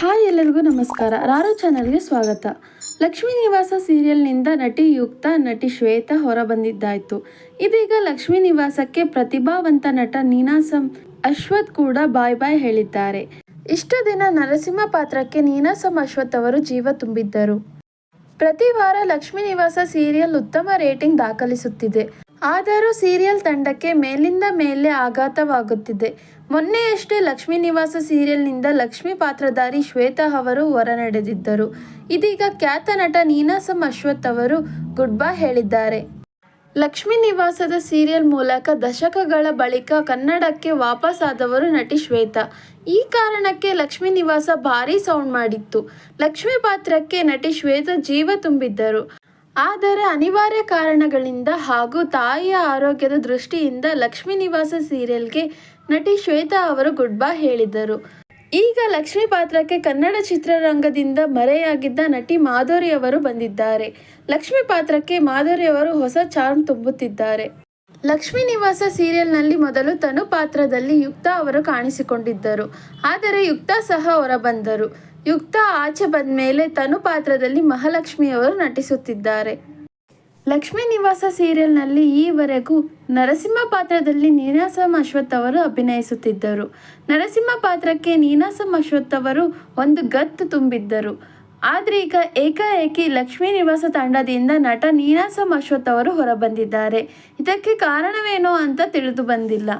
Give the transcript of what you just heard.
Hi ಎಲ್ಲರಿಗೂ ನಮಸ್ಕಾರ. ರಾರು ಚಾನಲ್ಗೆ ಸ್ವಾಗತ. ಲಕ್ಷ್ಮೀ ನಿವಾಸ ಸೀರಿಯಲ್ನಿಂದ ನಟಿ ಯುಕ್ತ ನಟಿ ಶ್ವೇತಾ ಹೊರಬಂದಿದ್ದಾಯಿತು. ಇದೀಗ ಲಕ್ಷ್ಮೀ ನಿವಾಸಕ್ಕೆ ಪ್ರತಿಭಾವಂತ ನಟ ನೀನಾಸಂ ಅಶ್ವಥ್ ಕೂಡ ಬಾಯ್ ಬಾಯ್ ಹೇಳಿದ್ದಾರೆ. ಇಷ್ಟು ದಿನ ನರಸಿಂಹ ಪಾತ್ರಕ್ಕೆ ನೀನಾಸಂ ಅಶ್ವಥ್ ಅವರು ಜೀವ ತುಂಬಿದ್ದರು. ಪ್ರತಿ ವಾರ ಲಕ್ಷ್ಮೀ ನಿವಾಸ ಸೀರಿಯಲ್ ಉತ್ತಮ ರೇಟಿಂಗ್ ದಾಖಲಿಸುತ್ತಿದೆ. ಆದರೂ ಸೀರಿಯಲ್ ತಂಡಕ್ಕೆ ಮೇಲಿಂದ ಮೇಲೆ ಆಘಾತವಾಗುತ್ತಿದೆ. ಮೊನ್ನೆಯಷ್ಟೇ ಲಕ್ಷ್ಮೀ ನಿವಾಸ ಸೀರಿಯಲ್ನಿಂದ ಲಕ್ಷ್ಮಿ ಪಾತ್ರಧಾರಿ ಶ್ವೇತಾ ಅವರು ಹೊರನಡೆದಿದ್ದರು. ಇದೀಗ ಖ್ಯಾತ ನಟ ನೀನಾಸಂ ಅಶ್ವಥ್ ಅವರು ಗುಡ್ ಬೈ ಹೇಳಿದ್ದಾರೆ. ಲಕ್ಷ್ಮೀ ನಿವಾಸದ ಸೀರಿಯಲ್ ಮೂಲಕ ದಶಕಗಳ ಬಳಿಕ ಕನ್ನಡಕ್ಕೆ ವಾಪಸ್ ಆದವರು ನಟಿ ಶ್ವೇತಾ. ಈ ಕಾರಣಕ್ಕೆ ಲಕ್ಷ್ಮೀ ನಿವಾಸ ಭಾರೀ ಸೌಂಡ್ ಮಾಡಿತ್ತು. ಲಕ್ಷ್ಮಿ ಪಾತ್ರಕ್ಕೆ ನಟಿ ಶ್ವೇತಾ ಜೀವ ತುಂಬಿದ್ದರು. ಆದರೆ ಅನಿವಾರ್ಯ ಕಾರಣಗಳಿಂದ ಹಾಗೂ ತಾಯಿಯ ಆರೋಗ್ಯದ ದೃಷ್ಟಿಯಿಂದ ಲಕ್ಷ್ಮೀ ನಿವಾಸ ಸೀರಿಯಲ್ಗೆ ನಟಿ ಶ್ವೇತಾ ಅವರು ಗುಡ್ ಬೈ ಹೇಳಿದರು ಈಗ ಲಕ್ಷ್ಮಿ ಪಾತ್ರಕ್ಕೆ ಕನ್ನಡ ಚಿತ್ರರಂಗದಿಂದ ಮರೆಯಾಗಿದ್ದ ನಟಿ ಮಾಧುರಿ ಅವರು ಬಂದಿದ್ದಾರೆ. ಲಕ್ಷ್ಮಿ ಪಾತ್ರಕ್ಕೆ ಮಾಧುರಿ ಅವರು ಹೊಸ ಚಾರ್ಮ್ ತುಂಬುತ್ತಿದ್ದಾರೆ. ಲಕ್ಷ್ಮೀ ನಿವಾಸ ಸೀರಿಯಲ್ನಲ್ಲಿ ಮೊದಲು ತನು ಪಾತ್ರದಲ್ಲಿ ಯುಕ್ತಾ ಅವರು ಕಾಣಿಸಿಕೊಂಡಿದ್ದರು. ಆದರೆ ಯುಕ್ತಾ ಸಹ ಹೊರಬಂದರು. ಯುಕ್ತ ಆಚೆ ಬಂದ ಮೇಲೆ ತನು ಪಾತ್ರದಲ್ಲಿ ಮಹಾಲಕ್ಷ್ಮಿಯವರು ನಟಿಸುತ್ತಿದ್ದಾರೆ. ಲಕ್ಷ್ಮೀ ನಿವಾಸ ಸೀರಿಯಲ್ನಲ್ಲಿ ಈವರೆಗೂ ನರಸಿಂಹ ಪಾತ್ರದಲ್ಲಿ ನೀನಾಸಂ ಅಶ್ವಥ್ ಅವರು ಅಭಿನಯಿಸುತ್ತಿದ್ದರು. ನರಸಿಂಹ ಪಾತ್ರಕ್ಕೆ ನೀನಾಸಂ ಅಶ್ವಥ್ ಅವರು ಒಂದು ಗತ್ತು ತುಂಬಿದ್ದರು. ಆದರೆ ಈಗ ಏಕಾಏಕಿ ಲಕ್ಷ್ಮೀ ನಿವಾಸ ತಂಡದಿಂದ ನಟ ನೀನಾಸಂ ಅಶ್ವಥ್ ಅವರು ಹೊರಬಂದಿದ್ದಾರೆ. ಇದಕ್ಕೆ ಕಾರಣವೇನೋ ಅಂತ ತಿಳಿದು ಬಂದಿಲ್ಲ.